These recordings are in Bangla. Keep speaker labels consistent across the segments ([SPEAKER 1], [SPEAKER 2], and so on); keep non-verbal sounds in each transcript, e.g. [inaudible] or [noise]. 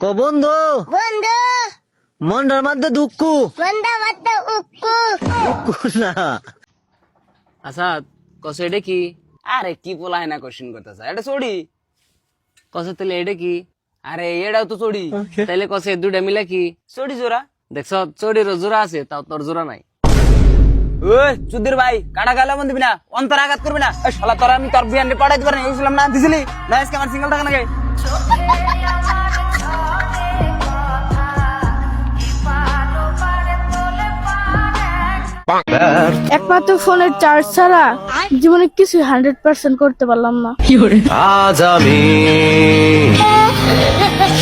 [SPEAKER 1] ক বন্ধু?
[SPEAKER 2] বন্ধু।
[SPEAKER 1] মনটার মধ্যে দুঃখ।
[SPEAKER 2] বন্ধা বাত্তা উক্কু।
[SPEAKER 1] দুঃখ না।
[SPEAKER 3] আচ্ছা কসে এটা কি? আরে কি হয় না কোশ্চিন করতেছে? এটা চড়ি। কসে তাহলে এটা কি? আরে এটাও তো চড়ি। তাইলে কসে দুটা মিলা কি? চড়ি জোড়া। দেখছ চড়ির জোড়া আছে তাও তোর জোড়া নাই। ওই চুদির ভাই কাটা গালা বন্ধ দিবি না? অন্তর আঘাত করবি না? শালা তোরা আমি তোর বিয়ানে পাঠাইতে পারি না দিছিলি? না আজকে আমার সিঙ্গেল টাকা নাকি? [laughs]
[SPEAKER 4] একমাত্র ফোনের চার্জ ছাড়া জীবনে কিছু হান্ড্রেড পার্সেন্ট করতে পারলাম না।
[SPEAKER 5] আজ আমি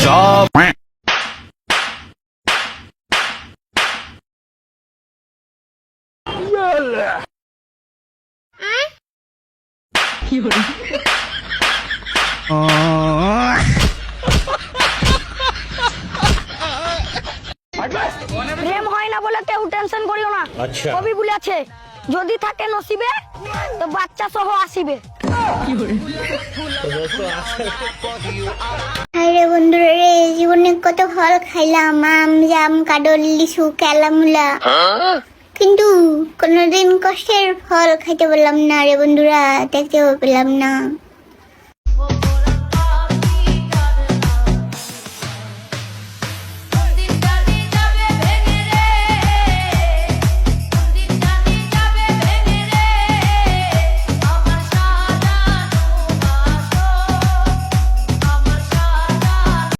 [SPEAKER 5] সব
[SPEAKER 4] না বলে কেউ টেনশন করিও না। কবি বলেছে যদি থাকে নসিবে তো বাচ্চা সহ আসিবে।
[SPEAKER 2] আরে বন্ধুরা রে জীবনে কত ফল খাইলাম আম জাম কাডল লিচু কেলামুলা কিন্তু কোনোদিন কষ্টের ফল খাইতে পারলাম না রে বন্ধুরা দেখতেও পেলাম না।